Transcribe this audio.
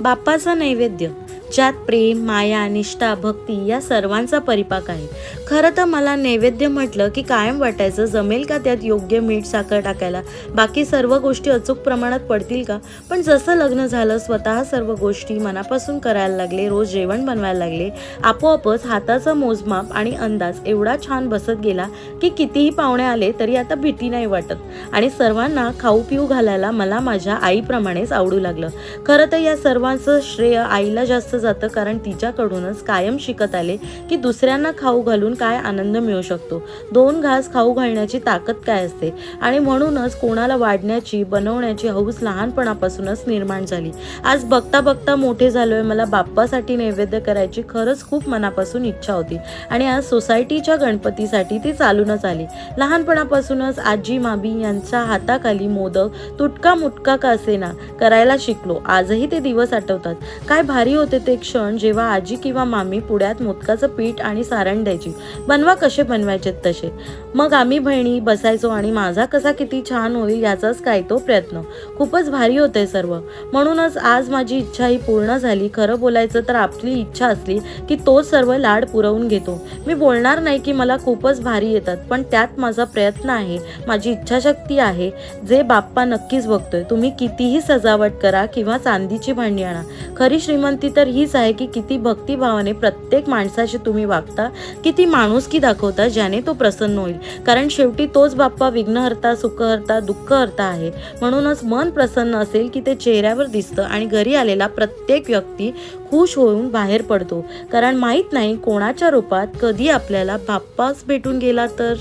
बाप्पाचा नैवेद्य. ज्यात प्रेम माया निष्ठा भक्ती या सर्वांचा परिपाक आहे. खरं तर मला नैवेद्य म्हटलं की कायम वाटायचं. जमेल का त्यात योग्य मीठ साखर टाकायला? बाकी सर्व गोष्टी अचूक प्रमाणात पडतील का? पण जसं लग्न झालं स्वतः सर्व गोष्टी मनापासून करायला लागले रोज जेवण बनवायला लागले आपोआपच हाताचं मोजमाप आणि अंदाज एवढा छान बसत गेला की कितीही पाहुणे आले तरी आता भीती नाही वाटत. आणि सर्वांना खाऊ पिऊ घालायला मला माझ्या आईप्रमाणेच आवडू लागलं. खरं तर या सर्वांचं श्रेय आईला जास्त जातं कारण तिच्याकडूनच कायम शिकत आले की दुसऱ्यांना खाऊ घालून काय आनंद मिळू शकतो. दोन घास खाऊ घालण्याची ताकद काय असते? आणि म्हणूनच कोणाला वाढण्याची बनवण्याची हौस लहानपणापासूनच निर्माण झाली. आज बघता बघता मोठे झालोय मला बाप्पासाठी नैवेद्य करायची खरंच खूप मनापासून इच्छा होती. आणि आज सोसायटीच्या गणपतीसाठी ती चालूनच आली. लहानपणापासूनच आजी माबी यांच्या हाताखाली मोदक तुटका मुटका का असेना करायला शिकलो. आजही ते दिवस आठवतात. काय भारी होते ते क्षण जेव्हा आजी किंवा मामी पुढ्यात मोदकाचं पीठ आणि सारण द्यायची बनवा कसे बनवायचे तसे. मग आम्ही बहिणी बसायचो आणि माझा कसा किती छान होईल याचाच काय तो प्रयत्न. खूपच भारी होते सर्व. म्हणूनच आज माझी इच्छा ही पूर्ण झाली. खरं बोलायचं तर आपली इच्छा असली की तोच सर्व लाड पुरवून घेतो. मी बोलणार नाही की मला खूपच भारी येतात पण त्यात माझा प्रयत्न आहे. माझी इच्छाशक्ती आहे. जे बाप्पा नक्कीच बघतोय. तुम्ही कितीही सजावट करा किंवा चांदीची भांडी आणा. खरी श्रीमंती तर ही हीच आहे की किती भक्तिभावाने प्रत्येक माणसाशी तुम्ही वागता किती माणुसकी दाखवता ज्याने तो प्रसन्न होईल. कारण शेवटी तोच बाप्पा विघ्नहर्ता सुखहर्ता दुःखहर्ता आहे. म्हणूनच मन प्रसन्न असेल की ते चेहऱ्यावर दिसतं आणि घरी आलेला प्रत्येक व्यक्ती खुश होऊन बाहेर पडतो. कारण माहीत नाही कोणाच्या रूपात कधी आपल्याला बाप्पाच भेटून गेला तर.